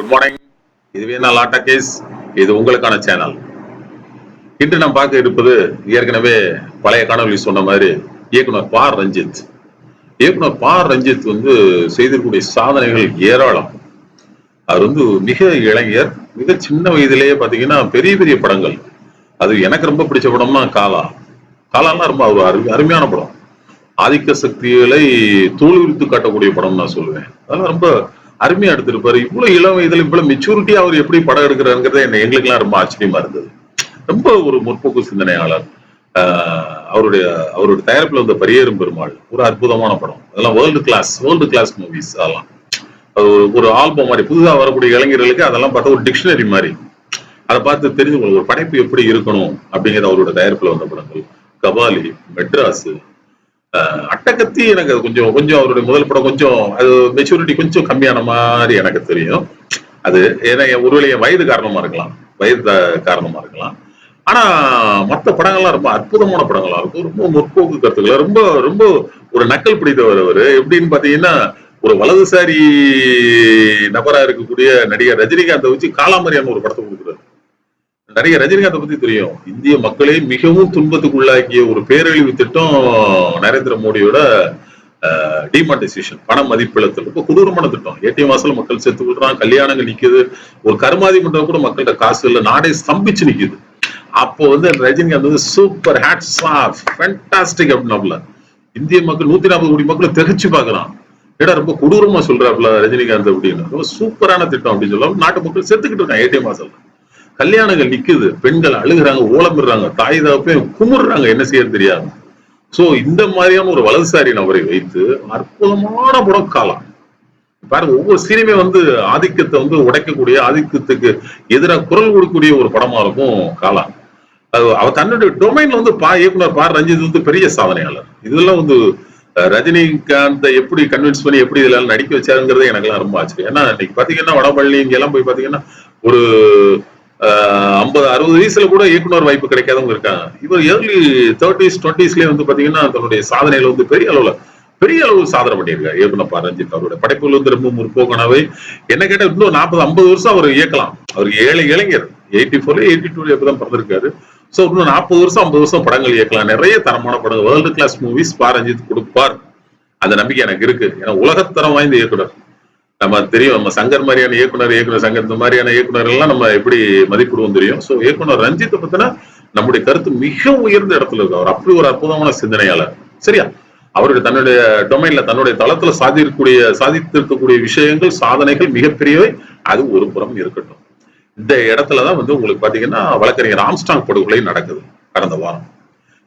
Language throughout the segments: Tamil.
குட் மார்னிங் இது வேணா லாட்டா கேஸ். இது உங்களுக்கான சேனல் இன்று நாம் பார்க்க இருப்பது ஏற்கனவே பழைய காணொலி சொன்ன மாதிரி இயக்குனர் பா. ரஞ்சித். இயக்குனர் பா. ரஞ்சித் வந்து செய்திருக்கக்கூடிய சாதனைகள் ஏராளம். அவர் வந்து மிக இளைஞர் மிக சின்ன வயதிலேயே பார்த்தீங்கன்னா பெரிய பெரிய படங்கள். அது எனக்கு ரொம்ப பிடிச்ச படம்னா காலா. காலாலாம் ரொம்ப ஒரு அரு அருமையான படம். ஆதிக்க சக்திகளை தோல்வித்து காட்டக்கூடிய படம் நான் சொல்லுவேன். அதெல்லாம் ரொம்ப அருமையா எடுத்திருப்பாரு. இவ்வளவு இளம் வயதுல இவ்வளவு மெச்சூரிட்டியா அவர் எப்படி படம் எடுக்கிறாருங்கிறத என்ன எங்களுக்கெல்லாம் ரொம்ப ஆச்சரியமா இருந்தது. ரொம்ப ஒரு முற்போக்கு சிந்தனையாளர். ஆஹ் அவருடைய அவருடைய தயாரிப்புல வந்த பரியேறும் பெருமாள். ஒரு அற்புதமான படம். அதெல்லாம் world class world class movies அதெல்லாம். ஒரு ஒரு ஆல்பம் மாதிரி புதுசா வரக்கூடிய இளைஞர்களுக்கு அதெல்லாம் பார்த்தா ஒரு டிக்ஷனரி மாதிரி. அதை பார்த்து தெரிஞ்சு ஒரு படைப்பு எப்படி இருக்கணும் அப்படிங்கிறது அவரோட தயாரிப்புல வந்த படங்கள். கபாலி மெட்ராஸ் அட்டகத்தி எனக்கு அது கொஞ்சம் கொஞ்சம் அவருடைய முதல் படம் கொஞ்சம் அது மெச்சூரிட்டி கொஞ்சம் கம்மியான மாதிரி எனக்கு தெரியும். அது ஏன்னா என் ஒருவேளை என் வயது காரணமா இருக்கலாம். வயது காரணமா இருக்கலாம். ஆனா மற்ற படங்கள்லாம் ரொம்ப அற்புதமான படங்களா இருக்கும். ரொம்ப முற்போக்கு கருத்துக்களை. ரொம்ப ரொம்ப ஒரு நக்கல் பிடித்தவர் அவர். எப்படின்னு பாத்தீங்கன்னா ஒரு வலதுசாரி நபரா இருக்கக்கூடிய நடிகர் ரஜினிகாந்தை வச்சு காலாமரியான ஒரு படத்தை கொடுக்குறாரு. நிறைய ரஜினிகாந்தை பத்தி தெரியும். இந்திய மக்களை மிகவும் துன்பத்துக்குள்ளாக்கிய ஒரு பேரழிவு திட்டம் நரேந்திர மோடியோட டிமானிசேஷன் பண மதிப்பிழத்தல். ரொம்ப கொடூரமான திட்டம். ஏடிஎம் வாசல் மக்கள் செத்து விடுறான் கல்யாணங்கள் நிக்குது. ஒரு கருமாதி மன்றம் கூட மக்கள்கிட்ட காசு இல்லை நாடே ஸ்தம்பிச்சு நிக்குது. அப்போ வந்து ரஜினிகாந்த் வந்து சூப்பர் ஹேட்ஸ் ஆஃப் ஃபேண்டாஸ்டிக் அப்படின்னாப்ல இந்திய மக்கள் நூத்தி நாற்பது கோடி மக்களை தெரிச்சு பார்க்கறான். ஏடா ரொம்ப கொடூரமா சொல்றாப்ல ரஜினிகாந்த் அப்படின்னு. ரொம்ப சூப்பரான திட்டம் அப்படின்னு சொல்ல நாட்டு மக்கள் செத்துக்கிட்டு இருக்கான் ஏடிஎம் வாசல்ல. கல்யாணங்கள் நிக்குது பெண்கள் அழுகுறாங்க ஓலமிடுறாங்க தாய் தகப்பையும் குமுறுறாங்க என்ன செய்யறது தெரியாது. சோ இந்த மாதிரியான ஒரு வலதுசாரி நபரை வைத்து அற்புதமான படம் காலம் பாருங்க ஒவ்வொரு சீனுமே வந்து ஆதிக்கத்தை வந்து உடைக்கக்கூடிய ஆதிக்கத்துக்கு எதிராக குரல் கொடுக்கக்கூடிய ஒரு படமா இருக்கும் காலம். அது அவ தன்னுடைய டொமைன்ல வந்து பா இயக்குனர் பா ரஞ்சித் வந்து பெரிய சாதனையாளர். இதெல்லாம் வந்து ரஜினிகாந்த் எப்படி கன்வின்ஸ் பண்ணி எப்படி இதெல்லாம் நடிக்க வச்சாருங்கிறது எனக்கெல்லாம் ரொம்ப ஆச்சரியம். ஏன்னா இன்னைக்கு பாத்தீங்கன்னா வடபள்ளி இங்க எல்லாம் போய் பாத்தீங்கன்னா ஒரு ஐம்பது அறுபது வயசுல கூட இயக்குனர் வாய்ப்பு கிடைக்காதவங்க இருக்காங்க. இவர் ஏர்லி தேர்ட்டிஸ் டுவெண்ட்டிஸ்லயே வந்து பாத்தீங்கன்னா தன்னுடைய சாதனையில வந்து பெரிய அளவுல பெரிய அளவு சாதனை பண்ணியிருக்காரு. இயக்குனர் பா. ரஞ்சித் அவருடைய படைப்புகள் வந்து ரொம்ப முற்போக்கானவை என்ன கேட்டால் இன்னும் நாற்பது ஐம்பது வருஷம் அவர் இயக்கலாம். அவர் ஏழை இளைஞர். எயிட்டி ஃபோர்ல எயிட்டி டூல தான் பிறந்திருக்காரு. சோ இன்னும் நாற்பது வருஷம் ஐம்பது வருஷம் படங்கள் இயக்கலாம். நிறைய தரமான படங்கள். வேர்ல்டு கிளாஸ் மூவிஸ் பா. ரஞ்சித் கொடுப்பார். அந்த நம்பிக்கை எனக்கு இருக்கு. ஏன்னா உலகத்தரம் வாய்ந்த இயக்குனர். நம்ம தெரியும் நம்ம சங்கர் மாதிரியான இயக்குனர் இயக்குனர் சங்கர் இந்த மாதிரியான இயக்குனர் எல்லாம் நம்ம எப்படி மதிப்பிடுவோம் தெரியும். சோ இயக்குனர் ரஞ்சித்தை பத்தினா நம்முடைய கருத்து மிக உயர்ந்த இடத்துல இருக்கு. அவர் அப்படி ஒரு அற்புதமான சிந்தனையாளர். சரியா? அவருடைய தன்னுடைய டொமைன்ல தன்னுடைய தளத்துல சாதிக்கக்கூடிய சாதித்திருக்கக்கூடிய விஷயங்கள் சாதனைகள் மிகப்பெரியவை. அது ஒரு புறம் இருக்கட்டும். இந்த இடத்துலதான் வந்து உங்களுக்கு பாத்தீங்கன்னா வழக்கறிஞர் ஆம்ஸ்டாங் படுகொலை நடக்குது கடந்த வாரம்.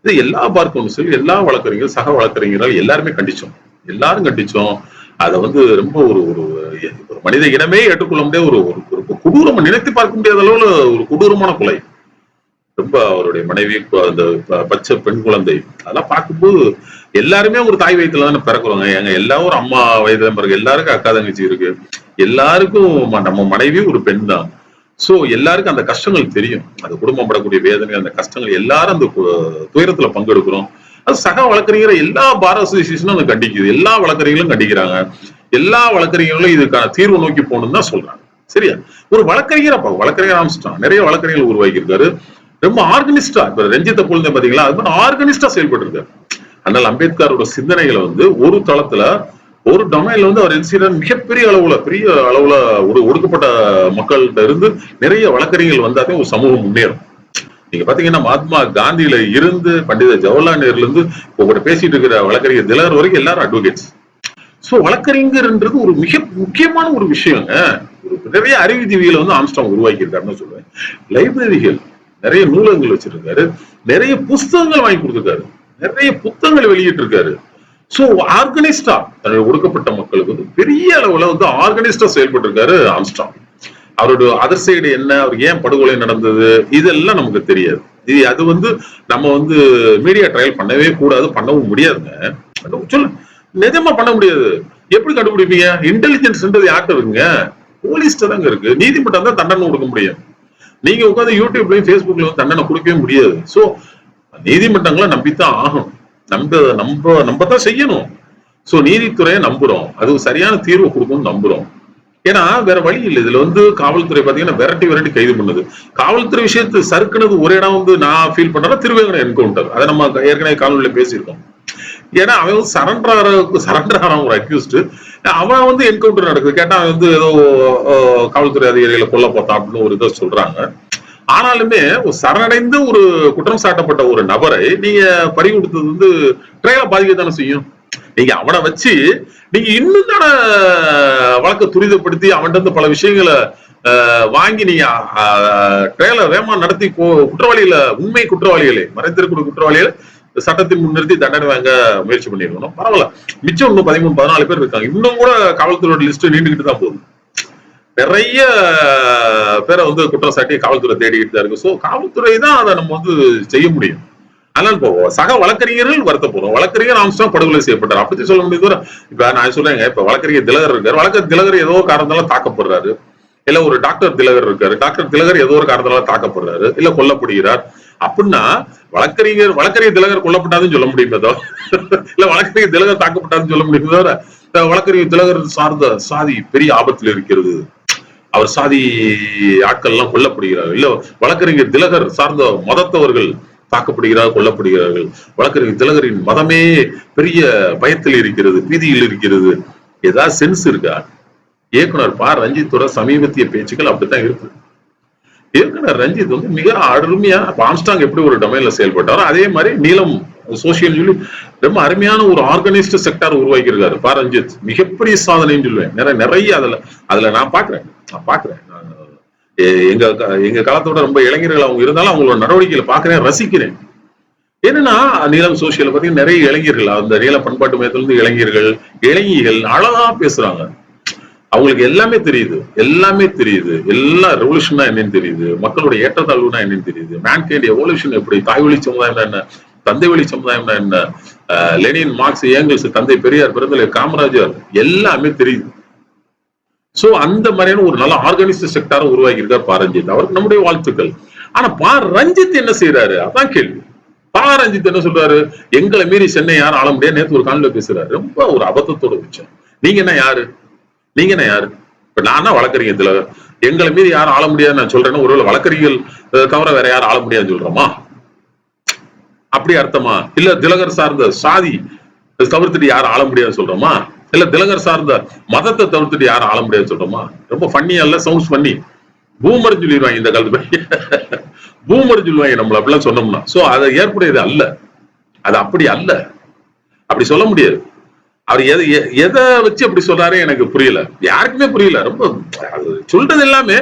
இது எல்லா பார் கவுன்சில் எல்லா வழக்கறிஞர்கள் சக வழக்கறிஞர்கள் எல்லாருமே கண்டிச்சோம். எல்லாரும் கண்டிச்சோம். அதை வந்து ரொம்ப ஒரு ஒரு அது ஒரு மனித இனமே ஏற்றுக்கொள்ள முடியாத ஒரு ஒரு ஒரு கொடூரம் நினைத்து பார்க்க முடியாத அளவுல ஒரு கொடூரமான கொலை. ரொம்ப அவருடைய மனைவி அந்த பச்சை பெண் குழந்தை. அதெல்லாம் பார்க்கும்போது எல்லாருமே ஒரு தாய் வயிற்றுல தானே பிறக்குறாங்க. எங்க எல்லாரும் ஒரு அம்மா வயதுல பிறகு எல்லாருக்கும் அக்கா தங்கச்சி இருக்கு. எல்லாருக்கும் நம்ம மனைவி ஒரு பெண் தான். சோ எல்லாருக்கும் அந்த கஷ்டங்கள் தெரியும். அந்த குடும்பம் படக்கூடிய வேதனை அந்த கஷ்டங்கள் எல்லாரும் அந்த துயரத்துல பங்கெடுக்கிறோம். அது சக வழக்கறிஞரை எல்லா பார் அசோசியேஷனும் அதை கண்டிக்குது. எல்லா வழக்கறிஞர்களும் கண்டிக்கிறாங்க. எல்லா வழக்கறிஞர்களும் இதுக்கான தீர்வு நோக்கி போகணும்னு தான் சொல்றாங்க. சரியா? ஒரு வழக்கறிஞர் அப்ப வழக்கறிஞர் ஆரம்பிச்சிட்டான் நிறைய வழக்கறிஞர்கள் உருவாக்கியிருக்காரு. ரொம்ப ஆர்கனிஸ்டா இப்ப ரஞ்சித்த பொழுது பாத்தீங்களா அது மாதிரி ஆர்கனிஸ்டா செயல்பட்டு இருக்காரு அதனால அம்பேத்கரோட சிந்தனைகளை வந்து ஒரு தளத்துல ஒரு டொமைன்ல வந்து அவர் என்சிடன் மிகப்பெரிய அளவுல பெரிய அளவுல ஒரு ஒடுக்கப்பட்ட மக்கள்கிட்ட இருந்து நிறைய வழக்கறிஞர்கள் வந்தாதே ஒரு சமூகம் முன்னேறும். நீங்க பாத்தீங்கன்னா மகாத்மா காந்தியில இருந்து பண்டித ஜவஹர்லால் நேருல இருந்து இப்போ பேசிட்டு இருக்கிற வழக்கறிஞர் திலர் வரைக்கும் எல்லாரும் அட்வொகேட்ஸ் சோ வழக்கறிஞர்ன்றது ஒரு மிக முக்கியமான ஒரு விஷயங்க. ஒரு நிறைய அறிவுஜீவிகளை வந்து ஆம்ஸ்டாங் உருவாக்கி இருக்காருன்னு சொல்லுவேன். லைப்ரரிகள் நிறைய நூலகங்கள் வச்சிருக்காரு. நிறைய புஸ்தகங்கள் வாங்கி கொடுத்துருக்காரு. நிறைய புத்தகங்கள் வெளியிட்டு இருக்காரு சோ ஆர்கனைஸ்டா தன்னுடைய ஒடுக்கப்பட்ட மக்களுக்கு வந்து பெரிய அளவுல வந்து ஆர்கனைஸ்டா செயல்பட்டு இருக்காரு ஆம்ஸ்டாங் அவரோட அதர் சைடு என்ன அவர் ஏன் படுகொலை நடந்தது இதெல்லாம் நமக்கு தெரியாது. இது அது வந்து நம்ம வந்து மீடியா ட்ரையல் பண்ணவே கூடாது பண்ணவும் முடியாதுங்க. சொல்லு நிஜமா பண்ண முடியாது. எப்படி கண்டுபிடிப்பீங்க? இன்டெலிஜென்ஸ்ன்றது யார்கிட்ட இருக்குங்க? போலீஸ்ட தாங்க இருக்கு. நீதிமன்றம் தான் தண்டனை கொடுக்க முடியும். நீங்க உட்காந்து யூடியூப்லயும் ஃபேஸ்புக்லயும் தண்டனை கொடுக்கவே முடியாது. சோ நீதிமன்றங்களை நம்பித்தான் ஆகணும். நம்ப நம்ப நம்ப தான் செய்யணும். சோ நீதித்துறையை நம்புறோம். அது சரியான தீர்வு கொடுக்கும்னு நம்புறோம். ஏன்னா வேற வழி இல்லை. இதுல வந்து காவல்துறை பாத்தீங்கன்னா விரட்டி விரட்டி கைது பண்ணுது. காவல்துறை விஷயத்து சறுக்குனது ஒரு இடம் வந்து நான் ஃபீல் பண்றேன்னா திருவேங்கட என்கவுண்டர் அதை நம்ம ஏற்கனவே காணொலியில பேசியிருக்கோம். ஏன்னா அவன் வந்து சரண்டர் ஆகிறதுக்கு சரண்டர் ஆகிறான் ஒரு அக்யூஸ்டு அவன் வந்து என்கவுண்டர் நடக்குது. கேட்டா அவன் வந்து ஏதோ காவல்துறை அதிகாரிகளை கொல்ல போட்டான் அப்படின்னு ஒரு இதை சொல்றாங்க. ஆனாலுமே சரணடைந்து ஒரு குற்றம் சாட்டப்பட்ட ஒரு நபரை நீங்க பறி கொடுத்தது வந்து ட்ரையலர் பாதிக்க தானே செய்யும். நீங்க அவனை வச்சு நீங்க இன்னும் தானே வழக்கை துரிதப்படுத்தி அவன்கிட்ட இருந்து பல விஷயங்களை வாங்கி நீங்க ட்ரையலை வேகமா நடத்தி குற்றவாளிகளை உண்மை குற்றவாளிகளை மறைந்திருக்கிற குற்றவாளிகளை சட்டத்தின் முன்னிறுத்தி தண்டனை வாங்க முயற்சி பண்ணிருக்கணும் பரவாயில்ல. மிச்சம் இன்னும் பதிமூணு பதினாலு பேர் இருக்காங்க. இன்னும் கூட காவல்துறையோட லிஸ்ட் நீண்டுகிட்டு தான் போகுது. நிறைய பேரை வந்து குற்றம் சாட்டி காவல்துறை தேடிக்கிட்டு தான் இருக்கு. ஸோ காவல்துறை தான் அதை நம்ம வந்து செய்ய முடியும். அதனால இப்போ சக வழக்கறிஞர்கள் வருத்தப்படுறோம். வழக்கறிஞர் ஆம்ஸ்டாங் படுகொலை செய்யப்பட்டார். அப்படி சொல்ல முடியாது தவிர, இப்ப நான் சொல்றேங்க இப்ப வழக்கறிஞர் திலகர் இருக்காரு. வழக்க திலகர் ஏதோ காரணத்தால தாக்கப்படுறாரு. இல்ல ஒரு டாக்டர் திலகர் இருக்காரு. டாக்டர் திலகர் ஏதோ ஒரு காரணத்தால தாக்கப்படுறாரு. இல்ல கொல்லப்படுகிறார். அப்படின்னா வழக்கறிஞர் வழக்கறிஞர் திலகர் கொல்லப்பட்டாதுன்னு சொல்ல முடியுமே தவிர இல்ல வழக்கறிஞர் திலகர் தாக்கப்பட்டாதுன்னு சொல்ல முடியுமே தவிர வழக்கறிஞர் திலகர் சார்ந்த சாதி பெரிய ஆபத்தில் இருக்கிறது. அவர் சாதி ஆட்கள் எல்லாம் கொல்லப்படுகிறார்கள் இல்ல வழக்கறிஞர் திலகர் சார்ந்த மதத்தவர்கள் தாக்கப்படுகிறார் கொல்லப்படுகிறார்கள். வழக்கறிஞர் திலகரின் மதமே பெரிய பயத்தில் இருக்கிறது பீதியில் இருக்கிறது. ஏதாவது சென்ஸ் இருக்கா? இயக்குனர் பா. ரஞ்சித்தோட சமீபத்திய பேச்சுக்கள் அப்படித்தான் இருக்கு. இயக்குனர் ரஞ்சித் வந்து மிக அருமையா ஆம்ஸ்டாங் எப்படி ஒரு டொமைன்ல செயல்பட்டாரோ அதே மாதிரி நீளம் சோசியல் சொல்லி ரொம்ப அருமையான ஒரு ஆர்கனைஸ்டு செக்டார் உருவாக்கியிருக்காரு. பா ரஞ்சித் மிகப்பெரிய சாதனைன்னு சொல்லுவேன். நிறைய நிறைய அதுல அதுல நான் பாக்குறேன் நான் பாக்குறேன் நான் எங்க எங்க காலத்தோட ரொம்ப இளைஞர்கள் அவங்க இருந்தாலும் அவங்களோட நடவடிக்கைகளை பாக்குறேன் ரசிக்கிறேன். என்னன்னா நீளம் சோசியல் பத்தி நிறைய இளைஞர்கள் அந்த நீள பண்பாட்டு மையத்துல இருந்து இளைஞர்கள் இளைஞர்கள் அழகா பேசுறாங்க. அவங்களுக்கு எல்லாமே தெரியுது எல்லாமே தெரியுது. எல்லா ரெவல்யூஷனா என்னன்னு தெரியுது. மக்களோட ஏற்றத்தாழ்வுனா என்னன்னு தெரியுது. மேன்கைண்ட் எவல்யூஷன் எப்படி தாய் வழி சமுதாயம்னா என்ன தந்தை வழி சமுதாயம்னா என்ன லெனின் மார்க்ஸ் ஏங்கல்ஸ் தந்தை பெரியார் பிறந்தலை காமராஜர் எல்லாமே தெரியுது. சோ அந்த மாதிரியான ஒரு நல்ல ஆர்கனைஸ்ட் செக்டாரை உருவாக்கி இருக்கார் பா. ரஞ்சித். அவருக்கு நம்முடைய வாழ்த்துக்கள். ஆனா பா. ரஞ்சித் என்ன செய்யறாரு அதான் கேள்வி. பா. ரஞ்சித் என்ன சொல்றாரு? எங்களை மீறி சென்னை யாரும் ஆள முடியாது. நேத்து ஒரு காலில் பேசுறாரு. ரொம்ப ஒரு அபத்தத்தோட உச்சம். நீங்க என்ன யாரு? நீங்க என்ன யாரு? இப்ப நான் தான் வழக்கறிஞர் திலகர் எங்களை மீது யாரும் ஆள முடியாது நான் சொல்றேன்னா ஒருவேளை வழக்கறிஞர்கள் தவிர வேற யாரும் ஆள முடியாதுன்னு சொல்றோமா? அப்படி அர்த்தமா? இல்ல திலகர் சார்ந்த சாதி தவிர்த்துட்டு யாரும் ஆள முடியாதுன்னு சொல்றோமா? இல்ல திலகர் சார்ந்த மதத்தை தவிர்த்துட்டு யாரும் ஆள முடியாதுன்னு சொல்றோமா? ரொம்ப ஃபன்னியா இல்ல சவுண்ட்ஸ் பண்ணி பூமர் சொல்லிடுவாங்க இந்த காலத்து பூமர் சொல்லுவாங்க நம்மள அப்படிலாம் சொன்னோம்னா. சோ அதை ஏற்புடையது அல்ல. அது அப்படி அல்ல. அப்படி சொல்ல முடியாது. அவர் எதை எ- எதை வச்சு அப்படி சொல்றாரு எனக்கு புரியல. யாருக்குமே புரியல. ரொம்ப சொல்றது எல்லாமே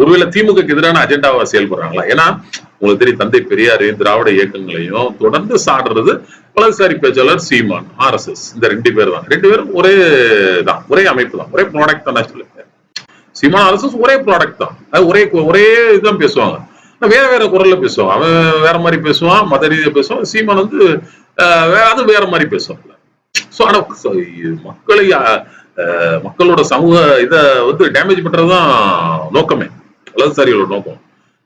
ஒருவேளை திமுக எதிரான அஜெண்டாவா செயல்படுறாங்களா? ஏன்னா உங்களுக்கு தெரியும் தந்தை பெரியாரையும் திராவிட இயக்கங்களையும் தொடர்ந்து சாடுறது வலதுசாரி பேச்சாளர் சீமான் ஆர்எஸ்எஸ் இந்த ரெண்டு பேர் தான். ரெண்டு பேரும் ஒரே தான் ஒரே அமைப்பு தான் ஒரே ப்ராடக்ட் தான் சொல்லுங்க சீமான் ஆர்எஸ்எஸ் ஒரே ப்ராடக்ட் தான். அது ஒரே ஒரே இதுதான் பேசுவாங்க. வேற வேற குரல்ல பேசுவான் அவன் வேற மாதிரி பேசுவான் மத ரீதியா பேசுவான். சீமான் வந்து வேற அது வேற மாதிரி பேசுவான் சோ ஆனா மக்களை மக்களோட சமூக இதை வந்து டேமேஜ் பண்றதுதான் நோக்கமே. வலதுசாரிகளோட நோக்கம்.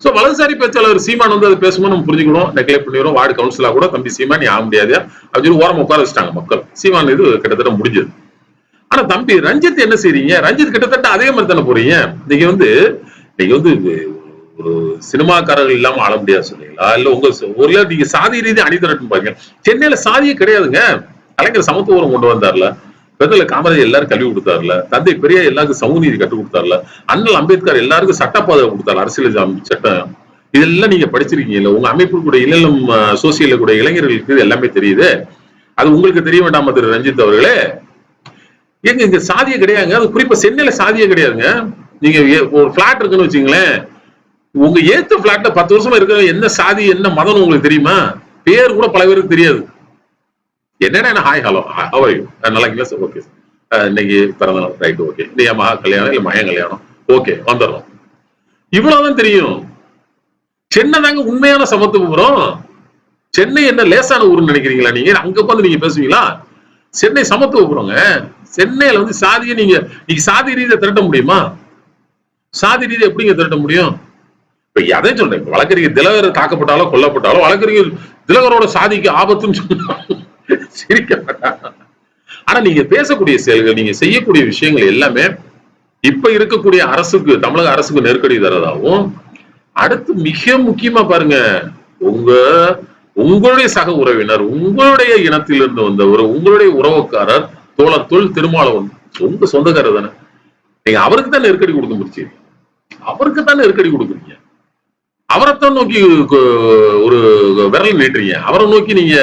சோ வலதுசாரி பேச்சாளர் சீமான் வந்து அதை பேசும்போது நம்ம புரிஞ்சுக்கணும். நெக்லெக்ட் பண்ணிடுவோம் வார்டு கவுன்சிலா கூட தம்பி சீமான் ஆக முடியாது. அப்படின்னு சொல்லி ஓரம் உட்கார வச்சுட்டாங்க மக்கள். சீமான் இது கிட்டத்தட்ட முடிஞ்சது. ஆனா தம்பி ரஞ்சித் என்ன செய்றீங்க? ரஞ்சித் கிட்டத்தட்ட அதே மாதிரி தானே போறீங்க? நீங்க வந்து நீங்க வந்து ஒரு சினிமாக்காரர்கள் இல்லாம ஆள முடியாது சொன்னீங்களா? இல்ல உங்க ஒரு நீங்க சாதி ரீதி அணிதிரட்டும் பாருங்க. சென்னையில சாதியே கிடையாதுங்க. கலைஞர் சமத்துவம் கொண்டு வந்தார்ல. பெண்கள் காமராஜர் எல்லாரும் கல்வி கொடுத்தாருல. தந்தை பெரிய எல்லாருக்கும் சமூக நீதி கற்றுக் கொடுத்தாருல. அண்ணல் அம்பேத்கர் எல்லாருக்கும் சட்டப்பாதை கொடுத்தாரு அரசியல் சட்டம். இதெல்லாம் நீங்க படிச்சிருக்கீங்கல்ல. உங்க அமைப்பு கூட இளம் சோசியல்ல கூட இளைஞர்களுக்கு இது எல்லாமே தெரியுது. அது உங்களுக்கு தெரிய வேண்டாமா திரு. ரஞ்சித் அவர்களே? எங்க இங்க சாதியே கிடையாதுங்க. அது குறிப்பா சென்னையில சாதியே கிடையாதுங்க. நீங்க ஏ- ஒரு பிளாட் இருக்குன்னு வச்சுங்களேன் உங்க ஏத்த பிளாட்ல பத்து வருஷமா இருக்கிற என்ன சாதி என்ன மதம் உங்களுக்கு தெரியுமா? பேர் கூட பல பேருக்கு தெரியாது. என்னடா என்ன? ஹாய் ஹலோ ஹவாயு நல்லா இருக்கீங்களா? சார் ஓகே சார் இன்னைக்கு பிறந்த நாள் ரைட் ஓகே நீ மகா கல்யாணம் இல்ல மகன் கல்யாணம்? ஓகே வந்துடுறோம். இவ்வளவுதான் தெரியும். சென்னை தாங்க உண்மையான சமத்துவபுரம் சென்னை என்ன லேசான ஊர்னு நினைக்கிறீங்களா நீங்க? அங்க உட்காந்து நீங்க பேசுவீங்களா? சென்னை சமத்துவபுரங்க சென்னையில வந்து சாதியை நீங்க நீங்க சாதி ரீதியை திரட்ட முடியுமா? சாதி ரீதியை எப்படிங்க திரட்ட முடியும்? இப்ப எதை சொல்றேன். வழக்கறிஞர் திலகர் தாக்கப்பட்டாலோ கொல்லப்பட்டாலோ வழக்கறிஞர் திலகரோட சாதிக்கு ஆபத்துன்னு சொன்னா சிரிக்க ஆனா நீங்க பேசக்கூடிய செயல்கள் நீங்க செய்யக்கூடிய விஷயங்கள் எல்லாமே இப்ப இருக்கக்கூடிய அரசுக்கு தமிழக அரசுக்கு நெருக்கடி தரதாகவும் அடுத்து மிக முக்கியமா பாருங்க உங்க உங்களுடைய சக உறவினர் உங்களுடைய இனத்திலிருந்து வந்தவர் உங்களுடைய உறவுக்காரர் தோழர் தொழில் திருமாவளவன் உங்க சொந்தக்காரர் தானே. நீங்க அவருக்கு தான் நெருக்கடி கொடுக்க முடிச்சு. அவருக்கு தான் நெருக்கடி கொடுக்குறீங்க. அவரைத்தான் நோக்கி ஒரு விரல் நீட்டுறீங்க. அவரை நோக்கி நீங்க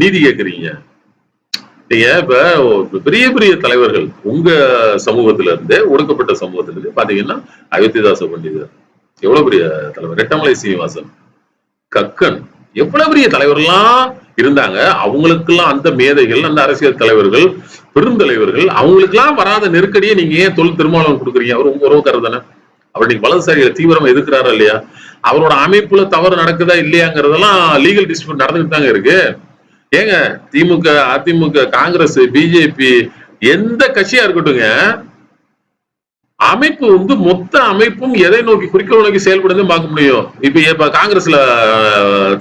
நீதி கேட்கறீங்க. நீங்க இப்ப பெரிய பெரிய தலைவர்கள் உங்க சமூகத்துல இருந்து ஒடுக்கப்பட்ட சமூகத்துல இருந்து பாத்தீங்கன்னா அயோத்திதாச பண்டிதர். எவ்வளவு பெரிய தலைவர்? ரெட்டமலை சீனிவாசன் கக்கன். எவ்வளவு பெரிய தலைவர்கள்லாம் இருந்தாங்க. அவங்களுக்கெல்லாம் அந்த மேதைகள் அந்த அரசியல் தலைவர்கள் பெருந்தலைவர்கள் அவங்களுக்கெல்லாம் வராத நெருக்கடியை நீங்க ஏன் தொல் திருமாவளவன் கொடுக்குறீங்க? அவர் உங்க உறவுக்காரர் தானே. அவர் நீங்க வலதுசாரிகளை தீவிரமா எதிர்க்கிறாரா இல்லையா? அவரோட அமைப்புல தவறு நடக்குதா இல்லையாங்கிறதெல்லாம் லீகல் டிஸ்பியூட் நடந்துட்டு தாங்க இருக்கு. ஏங்க திமுக அதிமுக காங்கிரஸ் பிஜேபி எந்த கட்சியா இருக்கட்டும்ங்க அமைப்பு வந்து மொத்த அமைப்பும் எதை நோக்கி குறிக்கோள் நோக்கி செயல்படுதுன்னு பார்க்க முடியும். இப்ப இப்ப காங்கிரஸ்ல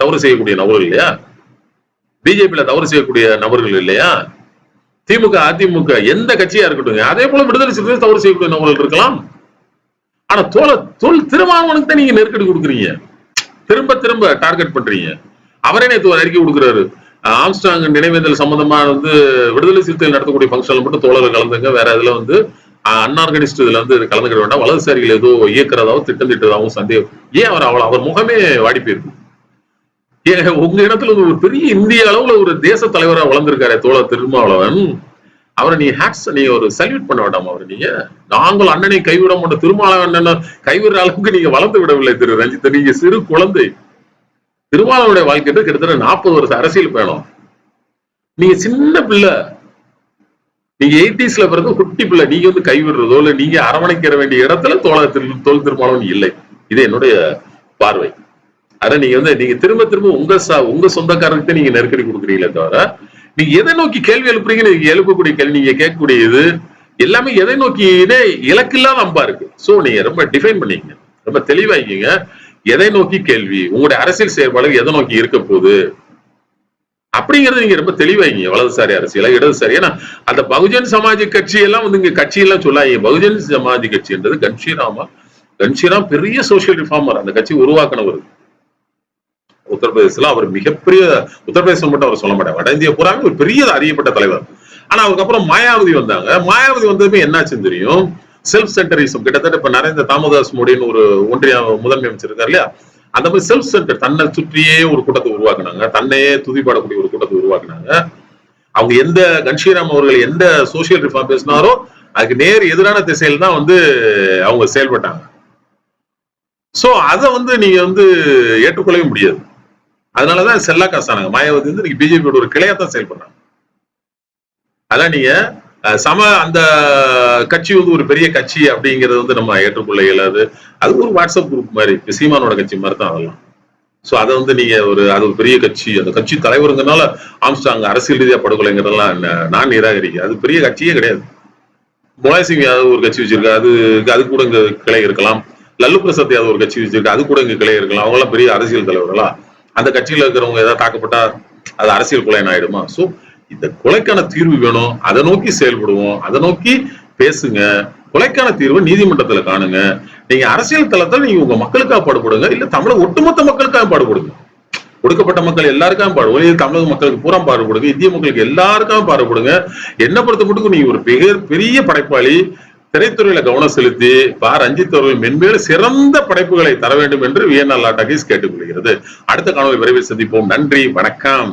தவறு செய்யக்கூடிய நபர்கள் இல்லையா? பிஜேபியில தவறு செய்யக்கூடிய நபர்கள் இல்லையா? திமுக அதிமுக எந்த கட்சியா இருக்கட்டும் அதே போல விடுதலை சிறுத்தை தவறு செய்யக்கூடிய நபர்கள் இருக்கலாம். ஆனா தோல தொல் திருமாவனுக்கு தான் நீங்க நெருக்கடி கொடுக்குறீங்க. திரும்ப திரும்ப டார்கெட் பண்றீங்க. அவரே நேற்று அறிக்கை கொடுக்குறாரு. ஆம்ஸ்டாங் நினைவேந்தல் சம்பந்தமா வந்து விடுதலை சிறுத்தைகள் நடத்தக்கூடிய ஃபங்க்ஷன்ல மட்டும் தோழர்கள் கலந்துங்க. வேற இதுல வந்து அன்ஆர்கனைஸ்ட் இதுல வந்து கலந்துக்கிட வேண்டாம். வலதுசாரிகள் ஏதோ இயக்கிறதாவும் திட்டம் திட்டதாகவும் சந்தேகம். ஏன் அவர் அவள் அவர் முகமே வாடி போயிருக்கு? ஏன் உங்க இடத்துல ஒரு பெரிய இந்திய அளவுல ஒரு தேச தலைவரா வளர்ந்திருக்காரு தோழர் திருமாவளவன். அவரை நீ ஹேட்ஸ் நீ ஒரு சல்யூட் பண்ண வேண்டாம் அவர் நீங்க. நாங்கள் அண்ணனை கைவிட மாட்டோம். திருமாவளவன் கைவிடுற அளவுக்கு நீங்க வளர்ந்து விடவில்லை திரு ரஞ்சித். நீங்க சிறு குழந்தை. திருமாவளவனுடைய வாழ்க்கை கிட்டத்தட்ட நாற்பது வருஷம் அரசியல் பயணம் நீங்க சின்ன பிள்ளை நீங்க எயிட்டிஸ்ல பிறகு குட்டி பிள்ளை நீங்க வந்து கைவிடுறதோ இல்ல நீங்க அரவணைக்கிற வேண்டிய இடத்துல தோழ திரு தோல் திருமாவளவன் இல்லை. இது என்னுடைய பார்வை. அத நீங்க வந்து நீங்க திரும்ப திரும்ப உங்க உங்க சொந்தக்காரருக்கு நீங்க நெருக்கடி கொடுக்குறீங்களே தவிர நீங்க எதை நோக்கி கேள்வி எழுப்புறீங்க நீங்க எழுப்பக்கூடிய கேள்வி நீங்க கேட்கக்கூடிய இது எல்லாமே எதை நோக்கி இதே இலக்கில்லாத அம்பா இருக்கு. சோ நீங்க ரொம்ப டிஃபைன் பண்ணிக்கங்க. ரொம்ப தெளிவாக்கிங்க எதை நோக்கி கேள்வி? உங்களுடைய அரசியல் செயற்பாடுகள் எதை நோக்கி இருக்க போகுது? அப்படிங்கறது நீங்க ரொம்ப தெளிவாங்க வலதுசாரி அரசியலா இடதுசாரி. ஏன்னா அந்த பகுஜன் சமாஜ் கட்சி எல்லாம் வந்து இங்க கட்சி எல்லாம் சொல்லாங்க பகுஜன் சமாஜ் கட்சின்றது கன்ஷிராமா? கன்ஷிராம் பெரிய சோசியல் ரிஃபார்மர் அந்த கட்சி உருவாக்கினவர். உத்தரப்பிரதேசத்துல அவர் மிகப்பெரிய உத்தரப்பிரதேசம் மட்டும் அவர் சொல்ல மாட்டாங்க வட இந்திய பூராமே ஒரு பெரிய அறியப்பட்ட தலைவர். ஆனா அதுக்கப்புறம் மாயாவதி வந்தாங்க. மாயாவதி வந்ததுமே என்னாச்சுன்னு தெரியும்? செல்ஃப் சென்டரிசம் கிட்டத்தட்ட இப்ப நரேந்திர தாமோதாஸ் மோடின்னு ஒரு ஒன்றிய முதன்மை அமைச்சர் இல்லையா? அந்த மாதிரி செல்ஃப் சென்டர் தன்னை சுற்றியே ஒரு கூட்டத்தை உருவாக்குனாங்க. தன்னையே துதிப்பாடக்கூடிய ஒரு கூட்டத்தை உருவாக்குனாங்க. அவங்க எந்த கன்ஷீராம் அவர்கள் எந்த சோசியல் ரிஃபார்ம் பேசினாரோ அதுக்கு நேர் எதிரான திசையில் தான் வந்து அவங்க செயல்பட்டாங்க. சோ அதை வந்து நீங்க வந்து ஏற்றுக்கொள்ளவே முடியாது. அதனாலதான் செல்லா காசானாங்க மாயாவதி வந்து நீங்க பிஜேபியோட ஒரு கிளையா தான் செயல்படுறாங்க. அதான் நீங்க சம அந்த கட்சி வந்து ஒரு பெரிய கட்சி அப்படிங்கறது வந்து நம்ம ஏற்றுக்கொள்ள இயலாது. அது ஒரு வாட்ஸ்அப் குரூப் மாதிரி சீமானோட கட்சி மாதிரி தான் அதெல்லாம். சோ அதை வந்து நீங்க ஒரு அது ஒரு பெரிய கட்சி அந்த கட்சி தலைவருங்கனால ஆம்ஸ்டாங் அரசியல் ரீதியா படுகொலைங்கிறதெல்லாம் நான் நிராகரிக்க அது பெரிய கட்சியே கிடையாது. முலாய் சிங் யாதவ் ஒரு கட்சி வச்சிருக்கா அது அது கூட இங்க கிளை இருக்கலாம். லல்லு பிரசாத் யாதவ் ஒரு கட்சி வச்சிருக்கா அது கூட இங்க கிளை இருக்கலாம். அவங்க எல்லாம் பெரிய அரசியல் தலைவர்களா? அந்த கட்சியில இருக்கிறவங்க ஏதாவது தாக்கப்பட்டா அது அரசியல் கொலை ஆயிடுமா? சோ இந்த கொலைக்கான தீர்வு வேணும் அதை நோக்கி செயல்படுவோம் அதை நோக்கி பேசுங்க. கொலைக்கான தீர்வு நீதிமன்றத்துல காணுங்க. நீங்க அரசியல் தளத்துல நீங்க உங்க மக்களுக்காக பாடுபடுங்க இல்ல தமிழக ஒட்டுமொத்த மக்களுக்காக பாடுபடுங்க. ஒடுக்கப்பட்ட மக்கள் எல்லாருக்காகவும் பாடுபடுங்க இது தமிழக மக்களுக்கு பூரா பாடுபடுங்க இந்திய மக்களுக்கு எல்லாருக்காகவும் பாடுபடுங்க. என்ன பொறுத்த மட்டும் நீங்க ஒரு பெரிய பெரிய படைப்பாளி திரைத்துறையில கவனம் செலுத்தி பா. ரஞ்சித் அவர்கள் மென்மேலும் சிறந்த படைப்புகளை தர வேண்டும் என்று வியன்னா டாக்கீஸ் கேட்டுக்கொள்கிறது. அடுத்த காணொலி விரைவில் சந்திப்போம். நன்றி வணக்கம்.